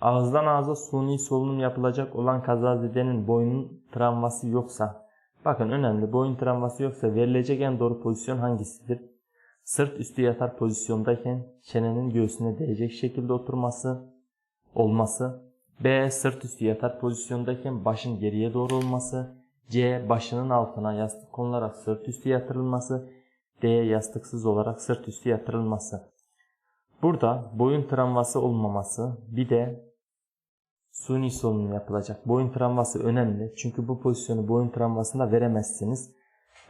Ağızdan ağza suni solunum yapılacak olan kazazedenin boyun travması yoksa, bakın önemli boyun travması yoksa verilecek en doğru pozisyon hangisidir? Sırt üstü yatar pozisyondayken çenenin göğsüne değecek şekilde oturması, olması. B. Sırt üstü yatar pozisyondayken başın geriye doğru olması. C. Başının altına yastık konularak sırt üstü yatırılması. D. Yastıksız olarak sırt üstü yatırılması. Burada boyun travması olmaması bir de suni solunum yapılacak. Boyun travması önemli. Çünkü bu pozisyonu boyun travmasında veremezsiniz.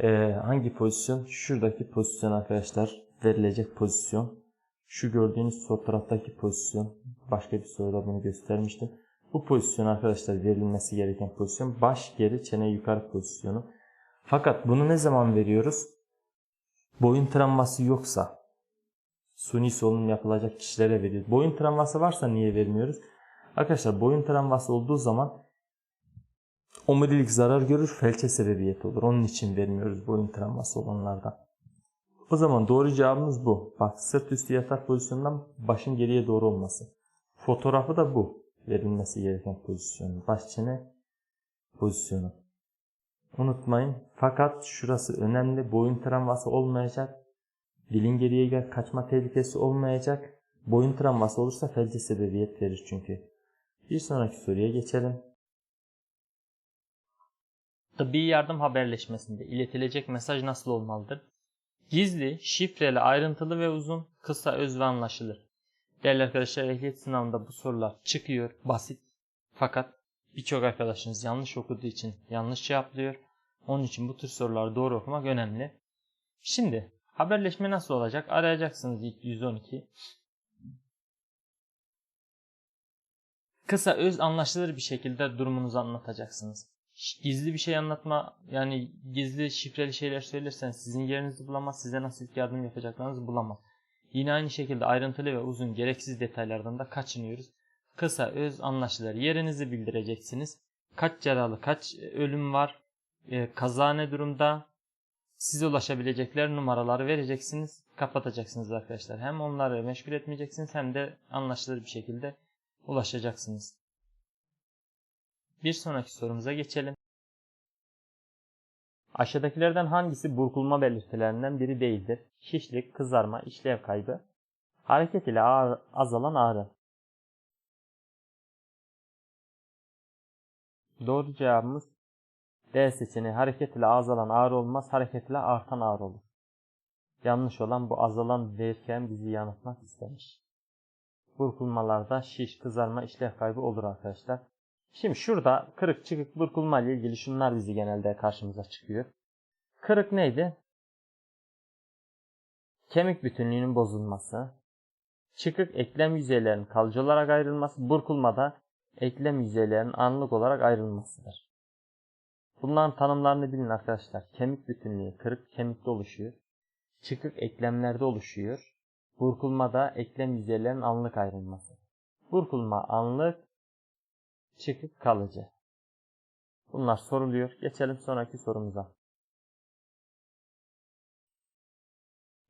Ee, hangi pozisyon? Şuradaki pozisyon arkadaşlar. Verilecek pozisyon. Şu gördüğünüz fotoğraftaki pozisyon. Başka bir soruda bunu göstermiştim. Bu pozisyon arkadaşlar verilmesi gereken pozisyon. Baş geri çene yukarı pozisyonu. Fakat bunu ne zaman veriyoruz? Boyun travması yoksa suni solunum yapılacak kişilere veriyoruz. Boyun travması varsa niye vermiyoruz? Arkadaşlar boyun travması olduğu zaman omurilik zarar görür, felçe sebebiyet olur. Onun için vermiyoruz boyun travması olanlardan. O zaman doğru cevabımız bu. Bak sırt üstü yatar pozisyondan başın geriye doğru olması. Fotoğrafı da bu. Verilmesi gereken pozisyon. Baş çene pozisyonu. Unutmayın. Fakat şurası önemli. Boyun travması olmayacak. Dilin geriye gel kaçma tehlikesi olmayacak. Boyun travması olursa felce sebebiyet verir çünkü. Bir sonraki soruya geçelim. Tıbbi yardım haberleşmesinde iletilecek mesaj nasıl olmalıdır? Gizli, şifreli, ayrıntılı ve uzun, kısa, öz ve anlaşılır. Değerli arkadaşlar ehliyet sınavında bu sorular çıkıyor. Basit. Fakat birçok arkadaşınız yanlış okuduğu için yanlış cevaplıyor. Onun için bu tür soruları doğru okumak önemli. Şimdi haberleşme nasıl olacak? Arayacaksınız ilk 112. Kısa öz anlaşılır bir şekilde durumunuzu anlatacaksınız. Gizli bir şey anlatma yani gizli şifreli şeyler söylersen sizin yerinizi bulamaz, size nasıl yardım yapacaklarınızı bulamaz. Yine aynı şekilde ayrıntılı ve uzun gereksiz detaylardan da kaçınıyoruz. Kısa öz anlaşılır yerinizi bildireceksiniz. Kaç yaralı, kaç ölüm var, e, kaza ne durumda, size ulaşabilecekler numaraları vereceksiniz, kapatacaksınız arkadaşlar. Hem onları meşgul etmeyeceksiniz hem de anlaşılır bir şekilde ulaşacaksınız. Bir sonraki sorumuza geçelim. Aşağıdakilerden hangisi burkulma belirtilerinden biri değildir? Şişlik, kızarma, işlev kaybı, hareket ile ağrı, azalan ağrı. Doğru cevabımız D seçeneği hareket ile azalan ağrı olmaz, hareket ile artan ağrı olur. Yanlış olan bu azalan derken bizi yanıltmak istemiş. Burkulmalarda şiş, kızarma, işlev kaybı olur arkadaşlar. Şimdi şurada kırık çıkık burkulma ile ilgili şunlar bizi genelde karşımıza çıkıyor. Kırık neydi? Kemik bütünlüğünün bozulması. Çıkık eklem yüzeylerinin kalıcı olarak ayrılması. Burkulmada eklem yüzeylerinin anlık olarak ayrılmasıdır. Bunların tanımlarını bilin arkadaşlar. Kemik bütünlüğü kırık kemikte oluşuyor. Çıkık eklemlerde oluşuyor. Burkulmada eklem yüzeylerinin anlık ayrılması. Burkulma anlık, çıkık kalıcı. Bunlar soruluyor. Geçelim sonraki sorumuza.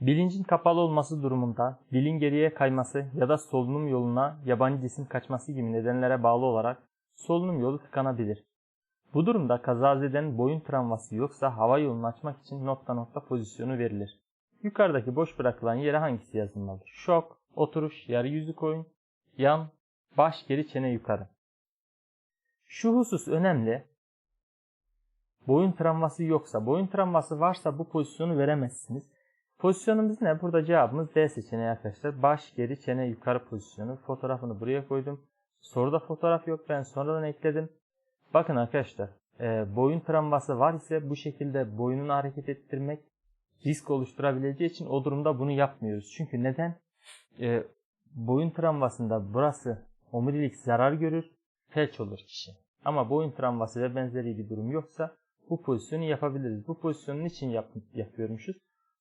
Bilincin kapalı olması durumunda dilin geriye kayması ya da solunum yoluna yabancı cisim kaçması gibi nedenlere bağlı olarak solunum yolu tıkanabilir. Bu durumda kazazeden boyun travması yoksa hava yolunu açmak için nokta nokta pozisyonu verilir. Yukarıdaki boş bırakılan yere hangisi yazılmalıdır? Şok, oturuş, yarı yüzük oyun, yan, baş geri çene yukarı. Şu husus önemli. Boyun travması yoksa, boyun travması varsa bu pozisyonu veremezsiniz. Pozisyonumuz ne? Burada cevabımız D seçeneği arkadaşlar. Baş, geri, çene, yukarı pozisyonu. Fotoğrafını buraya koydum. Soruda fotoğraf yok. Ben sonradan ekledim. Bakın arkadaşlar. E, boyun travması var ise bu şekilde boynunu hareket ettirmek risk oluşturabileceği için o durumda bunu yapmıyoruz. Çünkü neden? E, boyun travmasında burası omurilik zarar görür. Felç olur kişi. Ama boyun travması ve benzeri bir durum yoksa bu pozisyonu yapabiliriz. Bu pozisyonun için yap yapıyormuşuz?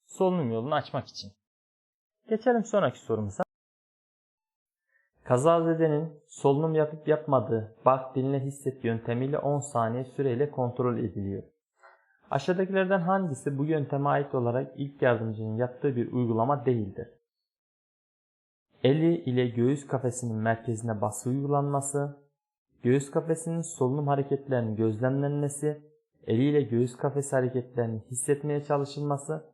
Solunum yolunu açmak için. Geçelim sonraki sorumuza. Kazazedenin solunum yapıp yapmadığı bak dinle hisset yöntemiyle 10 saniye süreyle kontrol ediliyor. Aşağıdakilerden hangisi bu yönteme ait olarak ilk yardımcının yaptığı bir uygulama değildir? eli ile göğüs kafesinin merkezine baskı uygulanması, göğüs kafesinin solunum hareketlerinin gözlemlenmesi, eliyle göğüs kafesi hareketlerini hissetmeye çalışılması,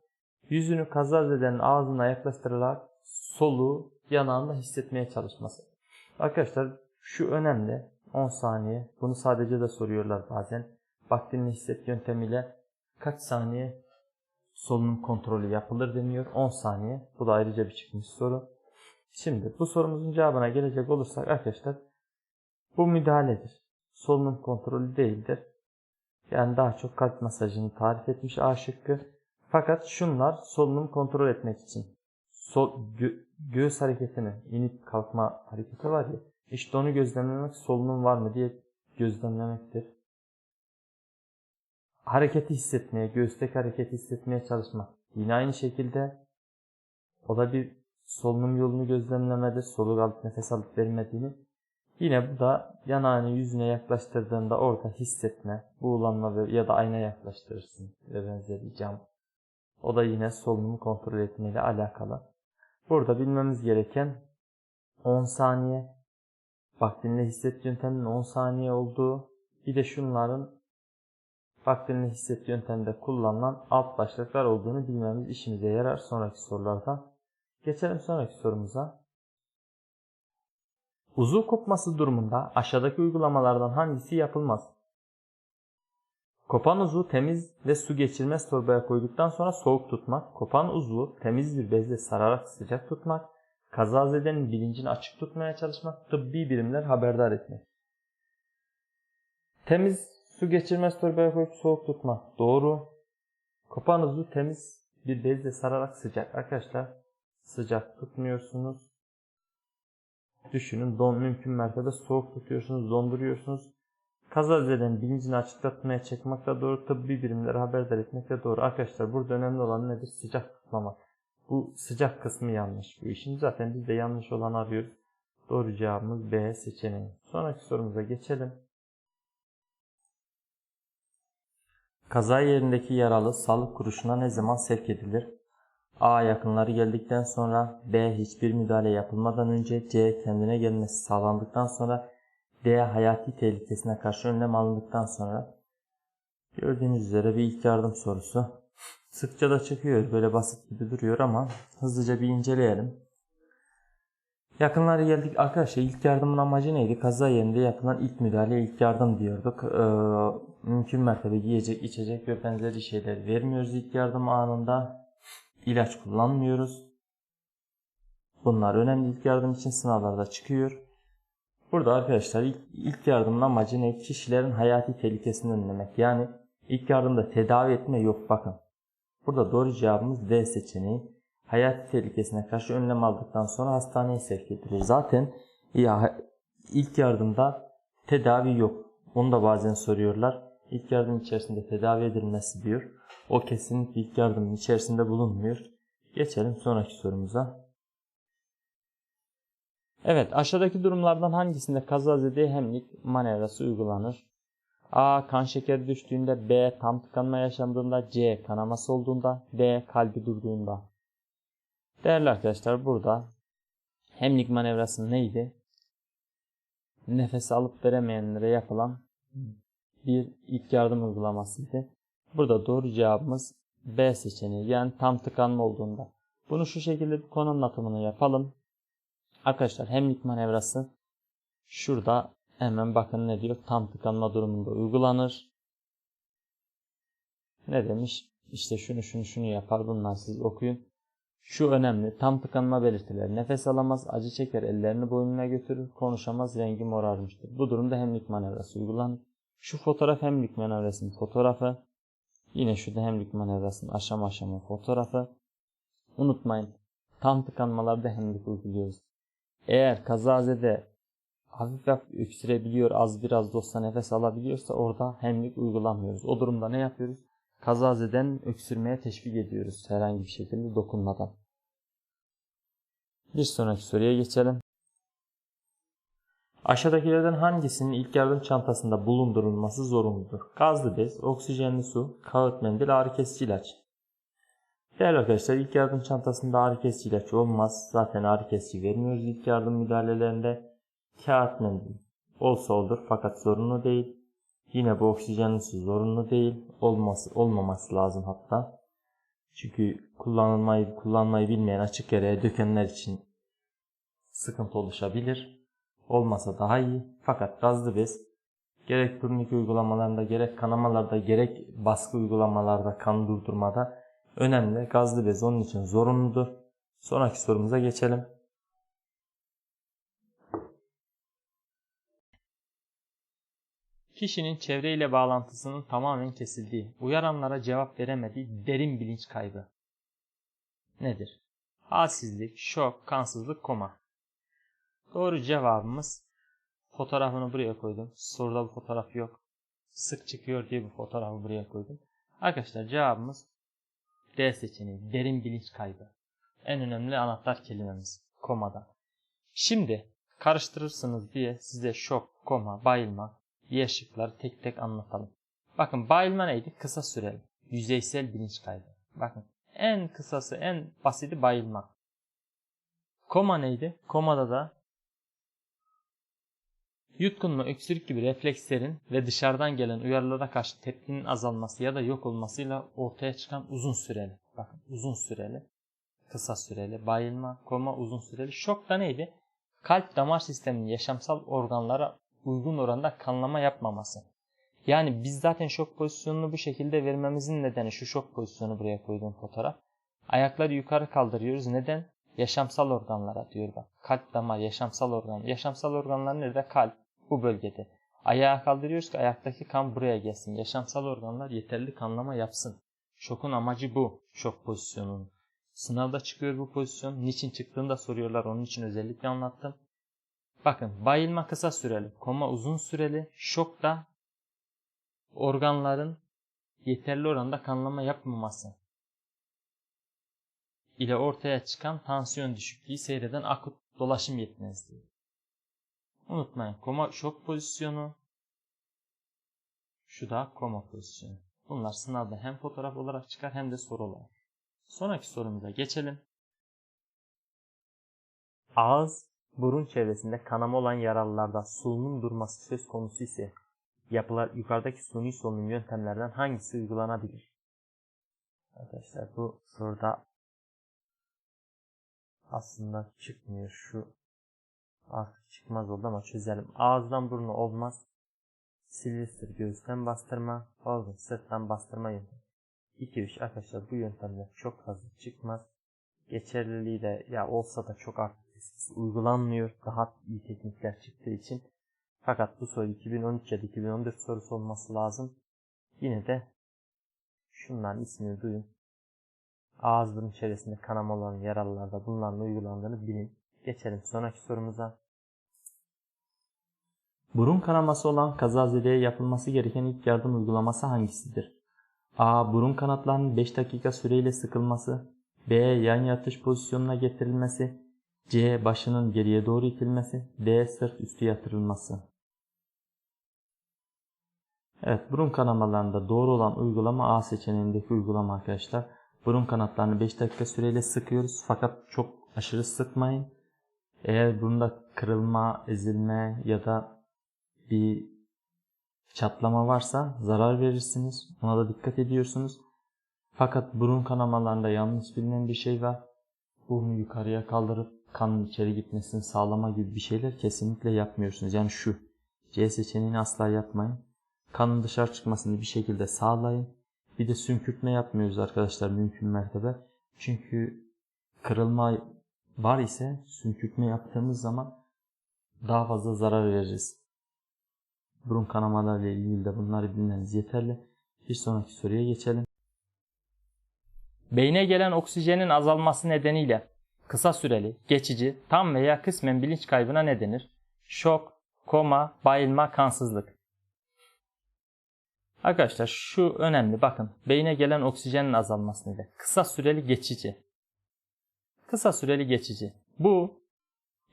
yüzünü kazazedenin ağzına yaklaştırarak soluğu yanağında hissetmeye çalışması. Arkadaşlar şu önemli. 10 saniye. Bunu sadece de soruyorlar bazen. Bak dinle hisset yöntemiyle kaç saniye solunum kontrolü yapılır deniyor. 10 saniye. Bu da ayrıca bir çıkmış soru. Şimdi bu sorumuzun cevabına gelecek olursak arkadaşlar bu müdahaledir. Solunum kontrolü değildir. Yani daha çok kalp masajını tarif etmiş A şıkkı. Fakat şunlar solunum kontrol etmek için. Sol, gö- göğüs hareketini, inip kalkma hareketi var ya. İşte onu gözlemlemek solunum var mı diye gözlemlemektir. Hareketi hissetmeye, göğüsteki hareketi hissetmeye çalışmak. Yine aynı şekilde o da bir solunum yolunu gözlemlemedir. Soluk alıp nefes alıp vermediğini. Yine bu da yanağını yüzüne yaklaştırdığında orada hissetme, buğulanma ya da ayna yaklaştırırsın ve benzeri cam. O da yine solunumu kontrol etmeyle alakalı. Burada bilmemiz gereken 10 saniye, bak dinle hisset yönteminin 10 saniye olduğu, bir de şunların bak dinle hisset yönteminde kullanılan alt başlıklar olduğunu bilmemiz işimize yarar sonraki sorularda. Geçelim sonraki sorumuza. Uzuv kopması durumunda aşağıdaki uygulamalardan hangisi yapılmaz? Kopan uzuvu temiz ve su geçirmez torbaya koyduktan sonra soğuk tutmak, kopan uzuvu temiz bir bezle sararak sıcak tutmak, kazazedenin bilincini açık tutmaya çalışmak, tıbbi birimler haberdar etmek. Temiz su geçirmez torbaya koyup soğuk tutmak. Doğru. Uzuvu temiz bir bezle sararak sıcak. Arkadaşlar sıcak tutmuyorsunuz. Düşünün don mümkün mertebe soğuk tutuyorsunuz, donduruyorsunuz. Kazazeden bilincini açıklatmaya çekmek de doğru, tıbbi birimlere haberdar etmek de doğru. Arkadaşlar burada önemli olan nedir? Sıcak tutmamak. Bu sıcak kısmı yanlış bu işin. Zaten biz de yanlış olan arıyoruz. Doğru cevabımız B seçeneği. Sonraki sorumuza geçelim. Kaza yerindeki yaralı sağlık kuruluşuna ne zaman sevk edilir? A. Yakınları geldikten sonra B. Hiçbir müdahale yapılmadan önce C. Kendine gelmesi sağlandıktan sonra D. Hayati tehlikesine karşı önlem alındıktan sonra Gördüğünüz üzere bir ilk yardım sorusu. Sıkça da çıkıyor. Böyle basit gibi duruyor ama hızlıca bir inceleyelim. Yakınları geldik. Arkadaşlar ilk yardımın amacı neydi? Kaza yerinde yapılan ilk müdahale ilk yardım diyorduk. Ee, mümkün mertebe yiyecek, içecek ve benzeri şeyler vermiyoruz ilk yardım anında. İlaç kullanmıyoruz. Bunlar önemli ilk yardım için sınavlarda çıkıyor. Burada arkadaşlar ilk, ilk yardımın amacı ne? Kişilerin hayati tehlikesini önlemek. Yani ilk yardımda tedavi etme yok bakın. Burada doğru cevabımız D seçeneği. Hayati tehlikesine karşı önlem aldıktan sonra hastaneye sevk edilir. Zaten ya ilk yardımda tedavi yok. Onu da bazen soruyorlar. İlk yardım içerisinde tedavi edilmesi diyor. O kesinlikle ilk yardımın içerisinde bulunmuyor. Geçelim sonraki sorumuza. Evet aşağıdaki durumlardan hangisinde kazazede hemlik manevrası uygulanır? A. Kan şekeri düştüğünde B. Tam tıkanma yaşandığında C. Kanaması olduğunda D. Kalbi durduğunda Değerli arkadaşlar burada hemlik manevrası neydi? Nefes alıp veremeyenlere yapılan bir ilk yardım uygulamasıydı. Burada doğru cevabımız B seçeneği yani tam tıkanma olduğunda. Bunu şu şekilde bir konu anlatımını yapalım. Arkadaşlar hemlik manevrası şurada hemen bakın ne diyor tam tıkanma durumunda uygulanır. Ne demiş? İşte şunu şunu şunu yapar bunlar siz okuyun. Şu önemli. Tam tıkanma belirtileri. Nefes alamaz, acı çeker, ellerini boynuna götürür, konuşamaz, rengi morarmıştır. Bu durumda hemlik manevrası uygulanır. Şu fotoğraf hemlik manevrasının fotoğrafı. Yine şu da hemlik manevrasının aşama aşama fotoğrafı. Unutmayın. Tam tıkanmalarda hemlik uyguluyoruz. Eğer kazazede hafif hafif öksürebiliyor, az biraz da nefes alabiliyorsa orada hemlik uygulamıyoruz. O durumda ne yapıyoruz? Kazazeden öksürmeye teşvik ediyoruz herhangi bir şekilde dokunmadan. Bir sonraki soruya geçelim. Aşağıdakilerden hangisinin ilk yardım çantasında bulundurulması zorunludur? Gazlı bez, oksijenli su, kağıt mendil, ağrı kesici ilaç. Değerli arkadaşlar ilk yardım çantasında ağrı kesici ilaç olmaz. Zaten ağrı kesici vermiyoruz ilk yardım müdahalelerinde. Kağıt mendil olsa olur fakat zorunlu değil. Yine bu oksijenlisi zorunlu değil. Olması, olmaması lazım hatta. Çünkü kullanılmayı kullanmayı bilmeyen açık yere dökenler için sıkıntı oluşabilir. Olmasa daha iyi. Fakat gazlı bez gerek turnike uygulamalarında gerek kanamalarda gerek baskı uygulamalarda kan durdurmada önemli. Gazlı bez onun için zorunludur. Sonraki sorumuza geçelim. Kişinin çevreyle bağlantısının tamamen kesildiği, uyaranlara cevap veremediği derin bilinç kaybı. Nedir? Halsizlik, şok, kansızlık, koma. Doğru cevabımız fotoğrafını buraya koydum. Soruda bu fotoğraf yok. Sık çıkıyor diye bu fotoğrafı buraya koydum. Arkadaşlar cevabımız D seçeneği. Derin bilinç kaybı. En önemli anahtar kelimemiz. Komada. Şimdi karıştırırsınız diye size şok, koma, bayılma diğer şıkları tek tek anlatalım. Bakın bayılma neydi? Kısa süreli. Yüzeysel bilinç kaybı. Bakın en kısası en basiti bayılma. Koma neydi? Komada da yutkunma, öksürük gibi reflekslerin ve dışarıdan gelen uyarılara karşı tepkinin azalması ya da yok olmasıyla ortaya çıkan uzun süreli. Bakın uzun süreli, kısa süreli, bayılma, koma uzun süreli. Şok da neydi? Kalp damar sisteminin yaşamsal organlara uygun oranda kanlama yapmaması. Yani biz zaten şok pozisyonunu bu şekilde vermemizin nedeni şu şok pozisyonu buraya koyduğum fotoğraf. Ayakları yukarı kaldırıyoruz. Neden? Yaşamsal organlara diyor bak. Kalp, damar, yaşamsal organ. Yaşamsal organlar nerede? Kalp. Bu bölgede. Ayağı kaldırıyoruz ki ayaktaki kan buraya gelsin. Yaşamsal organlar yeterli kanlama yapsın. Şokun amacı bu. Şok pozisyonunun. Sınavda çıkıyor bu pozisyon. Niçin çıktığını da soruyorlar. Onun için özellikle anlattım. Bakın bayılma kısa süreli, koma uzun süreli, şok da organların yeterli oranda kanlama yapmaması ile ortaya çıkan tansiyon düşüklüğü seyreden akut dolaşım yetmezliği. Unutmayın koma şok pozisyonu, şu da koma pozisyonu. Bunlar sınavda hem fotoğraf olarak çıkar hem de soru olarak. Sonraki sorumuza geçelim. Ağız burun çevresinde kanama olan yaralılarda solunum durması söz konusu ise yapılar yukarıdaki suni solunum yöntemlerden hangisi uygulanabilir? Arkadaşlar bu soruda aslında çıkmıyor şu artık çıkmaz oldu ama çözelim. Ağızdan burnu olmaz. Silvester göğüsten bastırma, organ sırttan bastırma yöntemi. 2-3 arkadaşlar bu yöntemler çok fazla çıkmaz. Geçerliliği de ya olsa da çok artık uygulanmıyor. Daha iyi teknikler çıktığı için. Fakat bu soru 2013 ya da 2014 sorusu olması lazım. Yine de şunların ismini duyun. Ağız burun çevresinde kanama olan yaralılarda bunların uygulandığını bilin. Geçelim sonraki sorumuza. Burun kanaması olan kazazedeye yapılması gereken ilk yardım uygulaması hangisidir? A. Burun kanatlarının 5 dakika süreyle sıkılması. B. Yan yatış pozisyonuna getirilmesi. C. Başının geriye doğru itilmesi. D. Sırt üstü yatırılması. Evet burun kanamalarında doğru olan uygulama A seçeneğindeki uygulama arkadaşlar. Burun kanatlarını 5 dakika süreyle sıkıyoruz fakat çok aşırı sıkmayın. Eğer burunda kırılma, ezilme ya da bir çatlama varsa zarar verirsiniz. Ona da dikkat ediyorsunuz. Fakat burun kanamalarında yanlış bilinen bir şey var. Burnu yukarıya kaldırıp kanın içeri gitmesini sağlama gibi bir şeyler kesinlikle yapmıyorsunuz. Yani şu C seçeneğini asla yapmayın. Kanın dışarı çıkmasını bir şekilde sağlayın. Bir de sümkürtme yapmıyoruz arkadaşlar mümkün mertebe. Çünkü kırılma var ise sümkürtme yaptığımız zaman daha fazla zarar veririz. Burun kanamalarıyla ilgili de bunları bilmeniz yeterli. Bir sonraki soruya geçelim. Beyne gelen oksijenin azalması nedeniyle kısa süreli, geçici, tam veya kısmen bilinç kaybına ne denir? Şok, koma, bayılma, kansızlık. Arkadaşlar şu önemli bakın. Beyne gelen oksijenin azalması nedeni. Kısa süreli geçici. Kısa süreli geçici. Bu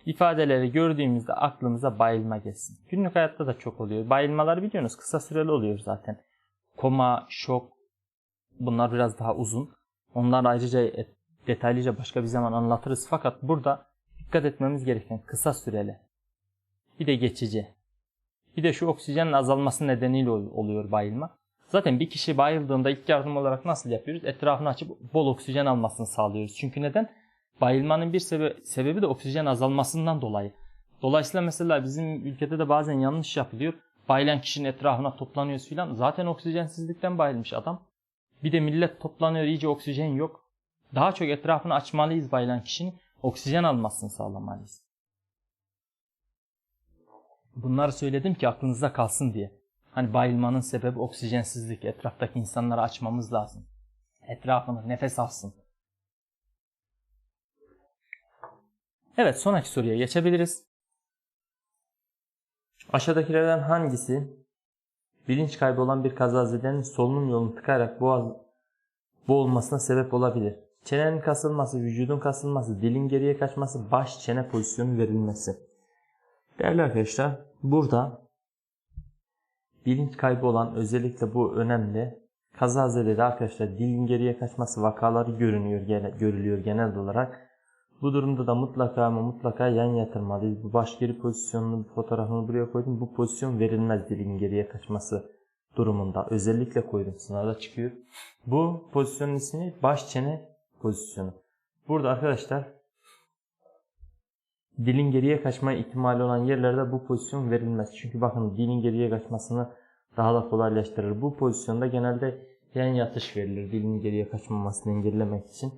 ifadeleri gördüğümüzde aklımıza bayılma gelsin. Günlük hayatta da çok oluyor. Bayılmalar biliyorsunuz kısa süreli oluyor zaten. Koma, şok bunlar biraz daha uzun. Onlar ayrıca detaylıca başka bir zaman anlatırız. Fakat burada dikkat etmemiz gereken kısa süreli. Bir de geçici. Bir de şu oksijenin azalması nedeniyle ol- oluyor bayılma. Zaten bir kişi bayıldığında ilk yardım olarak nasıl yapıyoruz? Etrafını açıp bol oksijen almasını sağlıyoruz. Çünkü neden? Bayılmanın bir sebe- sebebi de oksijen azalmasından dolayı. Dolayısıyla mesela bizim ülkede de bazen yanlış yapılıyor. Bayılan kişinin etrafına toplanıyoruz filan. Zaten oksijensizlikten bayılmış adam. Bir de millet toplanıyor iyice oksijen yok. Daha çok etrafını açmalıyız bayılan kişinin. Oksijen almasını sağlamalıyız. Bunları söyledim ki aklınızda kalsın diye. Hani bayılmanın sebebi oksijensizlik. Etraftaki insanları açmamız lazım. Etrafını nefes alsın. Evet sonraki soruya geçebiliriz. Aşağıdakilerden hangisi bilinç kaybı olan bir kazazedenin solunum yolunu tıkayarak boğaz boğulmasına sebep olabilir? Çenenin kasılması, vücudun kasılması, dilin geriye kaçması, baş çene pozisyonu verilmesi. Değerli arkadaşlar, burada bilinç kaybı olan özellikle bu önemli. Kazazedede arkadaşlar dilin geriye kaçması vakaları görünüyor, görülüyor genel olarak. Bu durumda da mutlaka ama mutlaka yan yatırmalıyız. Bu baş geri pozisyonunu fotoğrafını buraya koydum. Bu pozisyon verilmez dilin geriye kaçması durumunda. Özellikle koydum. Sınavda çıkıyor. Bu pozisyonun ismi baş çene pozisyonu. Burada arkadaşlar dilin geriye kaçma ihtimali olan yerlerde bu pozisyon verilmez. Çünkü bakın dilin geriye kaçmasını daha da kolaylaştırır. Bu pozisyonda genelde yan yatış verilir. Dilin geriye kaçmamasını engellemek için.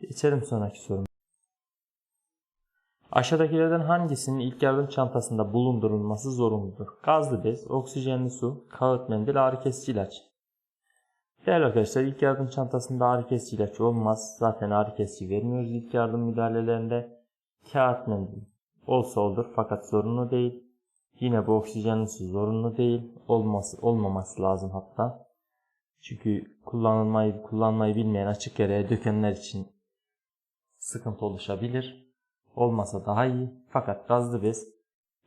Geçelim sonraki sorum. Aşağıdakilerden hangisinin ilk yardım çantasında bulundurulması zorunludur? Gazlı bez, oksijenli su, kağıt mendil, ağrı kesici ilaç. Değerli arkadaşlar ilk yardım çantasında ağrı kesici ilaç olmaz. Zaten ağrı kesici vermiyoruz ilk yardım müdahalelerinde. Kağıt mendil olsa olur fakat zorunlu değil. Yine bu oksijenli su zorunlu değil. Olması, olmaması lazım hatta. Çünkü kullanılmayı kullanmayı bilmeyen açık yere dökenler için sıkıntı oluşabilir. Olmasa daha iyi. Fakat gazlı bez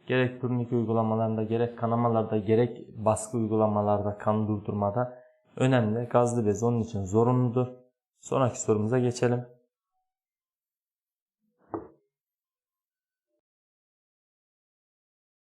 gerek turnike uygulamalarında gerek kanamalarda gerek baskı uygulamalarda kan durdurmada önemli. Gazlı bez onun için zorunludur. Sonraki sorumuza geçelim.